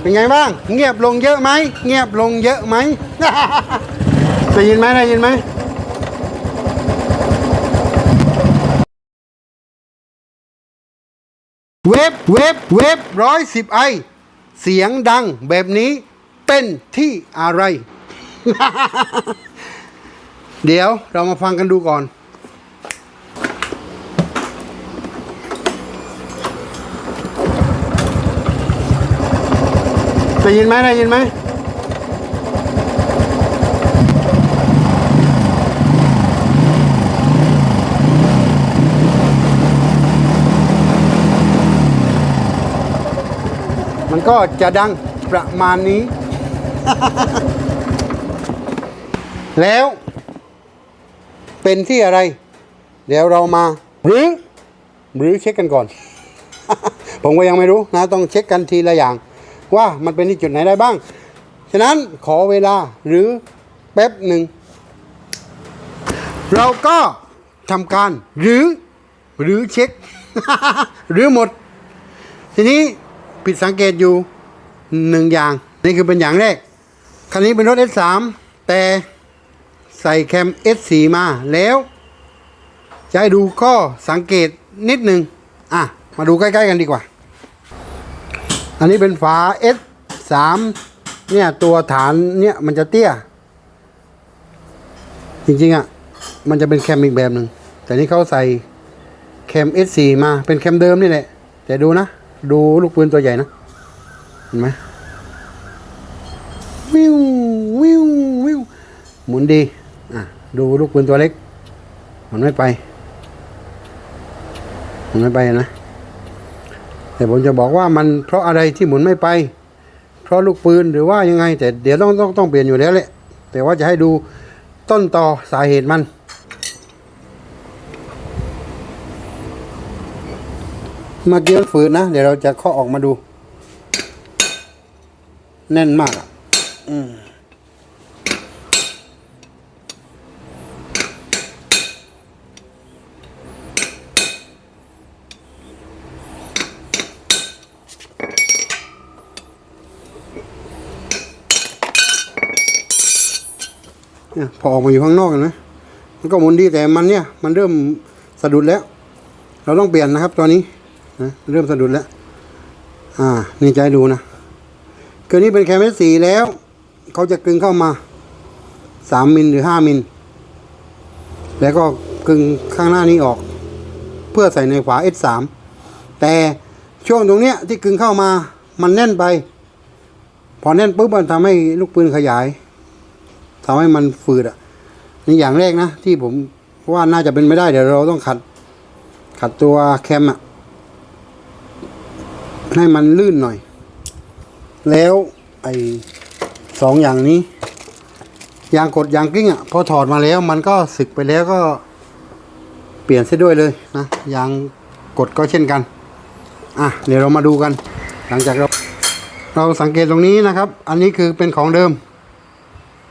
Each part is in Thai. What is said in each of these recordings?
เป็นไงบ้าง เงียบลงเยอะไหม เงียบลงเยอะไหม ได้ยินไหมได้ยินไหมเว็บเว็บเว็บร้อยสิบไอเสียงดังแบบนี้เป็นที่อะไร เดี๋ยวเรามาฟังกันดูก่อน ได้ยินไหมได้ยินไหมมันก็จะดังประมาณนี้ แล้วเป็นที่อะไร เดี๋ยวเรามาหรือหรือเช็คกันก่อน ผมก็ยังไม่รู้นะ ต้องเช็คกันทีละอย่าง ว่ามันเป็นที่จุดไหนได้บ้าง ฉะนั้นขอเวลาหรือแป๊บหนึ่ง เราก็ทำการหรือหรือเช็ค หรือหมด ทีนี้ผิดสังเกตอยู่หนึ่งอย่าง นี่คือเป็นอย่างแรก คันนี้เป็นรถ S3 แต่ใส่แคม S4 มาแล้วจะให้ดูข้อสังเกตนิดหนึ่งอะ มาดูใกล้ ๆ กันดีกว่า อันนี้เป็นฝา S3 เนี่ยตัวฐานเนี่ยมันจะเตี้ย จริงๆอะ มันจะเป็นแคมอีกแบบหนึ่งแต่นี่เขาใส่แคม S4 มาเป็นแคมเดิมนี่แหละ แต่ดูนะ ดูลูกปืนตัวใหญ่นะ เห็นไหมวิววิววิวหมุนดีอะดูลูกปืนตัวเล็ก มันไม่ไป มันไม่ไปนะ แต่ผมจะบอกว่ามันเพราะอะไรที่หมุนไม่ไป เพราะลูกปืนหรือว่ายังไง แต่เดี๋ยวต้องต้องต้องเปลี่ยนอยู่แล้วแหละแต่ว่าจะให้ดูต้นตอสาเหตุมันเมื่อกี้มันฝืนนะ เดี๋ยวเราจะเคาะออกมาดู แน่นมากอะ อืม เนี่ยพอออกมาอยู่ข้างนอกเห็นไหมมันก็หมุนดีแต่มันเนี่ย มันเริ่มสะดุดแล้ว เราต้องเปลี่ยนนะครับตัวนี้นะเริ่มสะดุดแล้ว อ่า นี่ให้ดูนะคือนี้เป็นแคมเมสสีแล้ว เขาจะกึงเข้ามาสามมิลหรือห้ามิล แล้วก็กึงข้างหน้านี้ออก เพื่อใส่ในฝา S3 แต่ช่วงตรงเนี้ยที่กึงเข้ามามันแน่นไป พอแน่นปุ๊บมันทำให้ลูกปืนขยาย ทำให้มันฝืดอะนี่อย่างแรกนะ ที่ผมว่าน่าจะเป็นไม่ได้เดี๋ยวเราต้องขัด ขัดตัวแคมอะให้มันลื่นหน่อย แล้วไอ้สองอย่างนี้ยางกดยางกิ้งอะพอถอดมาแล้วมันก็สึกไปแล้วก็เปลี่ยนเสียด้วยเลยนะยางกดก็เช่นกัน อะเดี๋ยวเรามาดูกัน หลังจากเราเราสังเกตตรงนี้นะครับ อันนี้คือเป็นของเดิม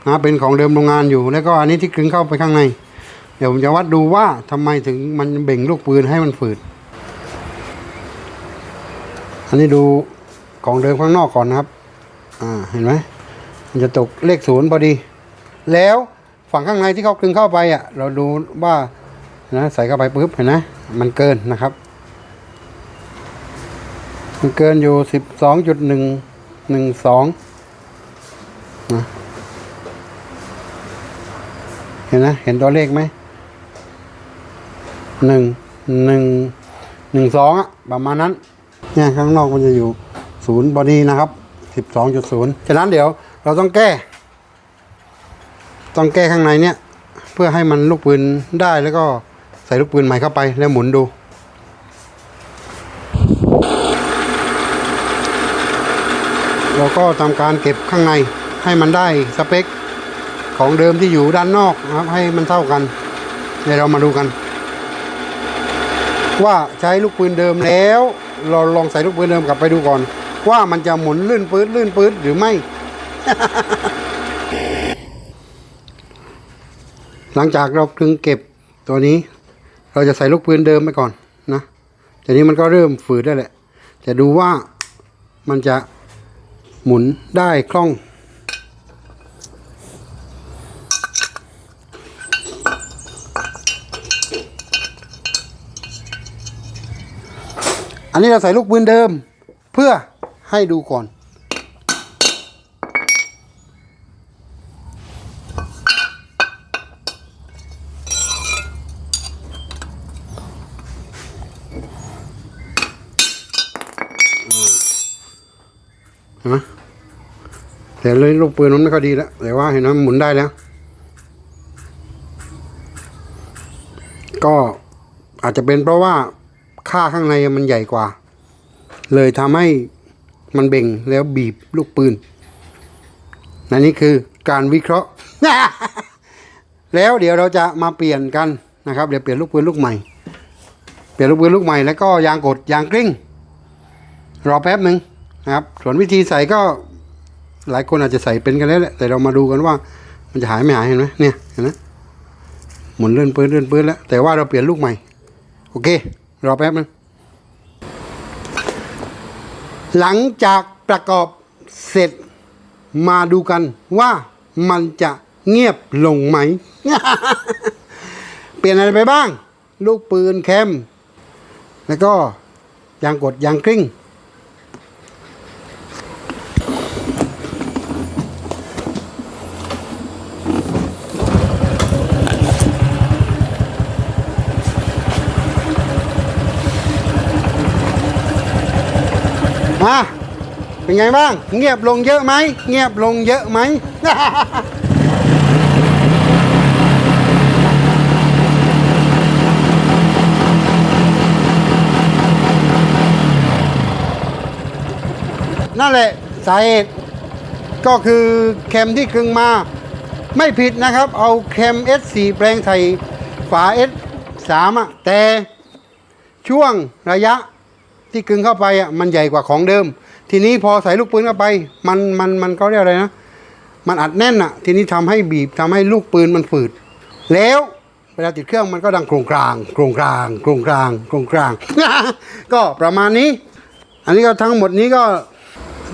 นะเป็นของเดิมโรงงานอยู่ แล้วก็อันนี้ที่กลึงเข้าไปข้างใน เดี๋ยวผมจะวัดดูว่าทำไมถึงมันเบ่งลูกปืนให้มันฝืด อันนี้ดูของเดิมข้างนอกก่อนนะครับ อ่าเห็นไหมมันจะตกเลขศูนย์พอดี แล้วฝั่งข้างในที่เขาคลึงเข้าไปอะ เราดูว่านะใส่เข้าไปปุ๊บเห็นไหมมันเกินนะครับ มันเกินอยู่สิบสองจุดหนึ่งหนึ่งสองนะ เห็นนะ เห็นตัวเลขไหมหนึ่งหนึ่งหนึ่งสองอะประมาณนั้น เนี่ยข้างนอกมันจะอยู่ศูนย์บอดี้นะครับสิบสองจุดศูนย์ฉะนั้นเดี๋ยวเราต้องแก้ ต้องแก้ข้างในเนี่ย เพื่อให้มันลูกปืนได้แล้วก็ใส่ลูกปืนใหม่เข้าไปแล้วหมุนดูเราก็ทำการเก็บข้างในให้มันได้สเปค ของเดิมที่อยู่ด้านนอกนะครับ ให้มันเท่ากัน เดี๋ยวเรามาดูกัน ว่าใช้ลูกปืนเดิมแล้ว เราลองใส่ลูกปืนเดิมกลับไปดูก่อน ว่ามันจะหมุนลื่นปื๊ดลื่นปื๊ดหรือไม่ หลังจากเราคลึงเก็บตัวนี้ เราจะใส่ลูกปืนเดิมไปก่อนนะทีนี้มันก็เริ่มฝืดได้แหละจะดูว่ามันจะหมุนได้คล่อง นนี้เราใส่ลูกปืนเดิม เพื่อให้ดูก่อนเห็นไหมแต่เลยลูกปืนมันไม่ค่อยดีแล้วแต่ว่าเห็นไหมหมุนได้แล้ว ก็อาจจะเป็นเพราะว่า ค่าข้างในมันใหญ่กว่า เลยทำให้มันเบ่งแล้วบีบลูกปืนนั่นนี่คือการวิเคราะห์ แล้วเดี๋ยวเราจะมาเปลี่ยนกันนะครับ เดี๋ยวเปลี่ยนลูกปืนลูกใหม่ เปลี่ยนลูกปืนลูกใหม่แล้วก็ยางกดยางกริ้งรอแป๊บหนึ่งนะครับ ส่วนวิธีใส่ก็หลายคนอาจจะใส่เป็นกันแล้วแหละแต่เรามาดูกันว่า มันจะหายไม่หายเห็นไหมเนี่ยเห็นไหมหมุนเลื่อนปืนเลื่อนปืนแล้วแต่ว่าเราเปลี่ยนลูกใหม่ โอเค รอแป๊บนึงหลังจากประกอบเสร็จมาดูกันว่ามันจะเงียบลงไหม เปลี่ยนอะไรไปบ้าง ลูกปืนแคม แล้วก็ยางกดยางกริ้ง มาเป็นไงบ้าง เงียบลงเยอะไหม เงียบลงเยอะไหม นั่นแหละสาเหตุก็คือแคมที่กึงมา ไม่ผิดนะครับ เอาแคม S4 แปลงใส่ฝา S3 อะแต่ช่วงระยะ ที่กึงเข้าไปอะมันใหญ่กว่าของเดิม ทีนี้พอใส่ลูกปืนเข้าไป มันมันมันเขาเรียกอะไรนะ มันอัดแน่นอะ ทีนี้ทำให้บีบทำให้ลูกปืนมันฝืด แล้วเวลาติดเครื่องมันก็ดังโครงกลางโครงกลางโครงกลางโครงกลาง ก็ประมาณนี้ อันนี้ก็ทั้งหมดนี้ก็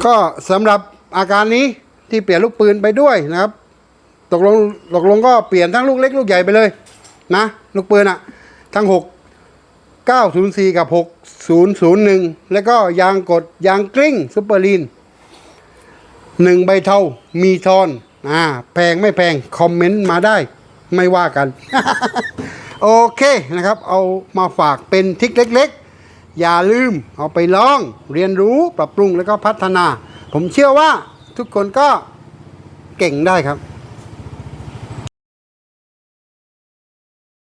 ก็สำหรับอาการนี้ที่เปลี่ยนลูกปืนไปด้วยนะครับ ตกลงตกลงก็เปลี่ยนทั้งลูกเล็กลูกใหญ่ไปเลยนะ ลูกปืนอะ ทั้งหก 904 กับ 6001 แล้วก็ยางกดยางกริ้งซุปเปอร์ลีนหนึ่งใบเทามีทอนอ่าแพงไม่แพง คอมเมนต์มาได้ ไม่ว่ากัน โอเคนะครับ เอามาฝากเป็นทิกเล็ก ๆ อย่าลืมเอาไปลองเรียนรู้ปรับปรุงแล้วก็พัฒนา ผมเชื่อว่าทุกคนก็เก่งได้ครับ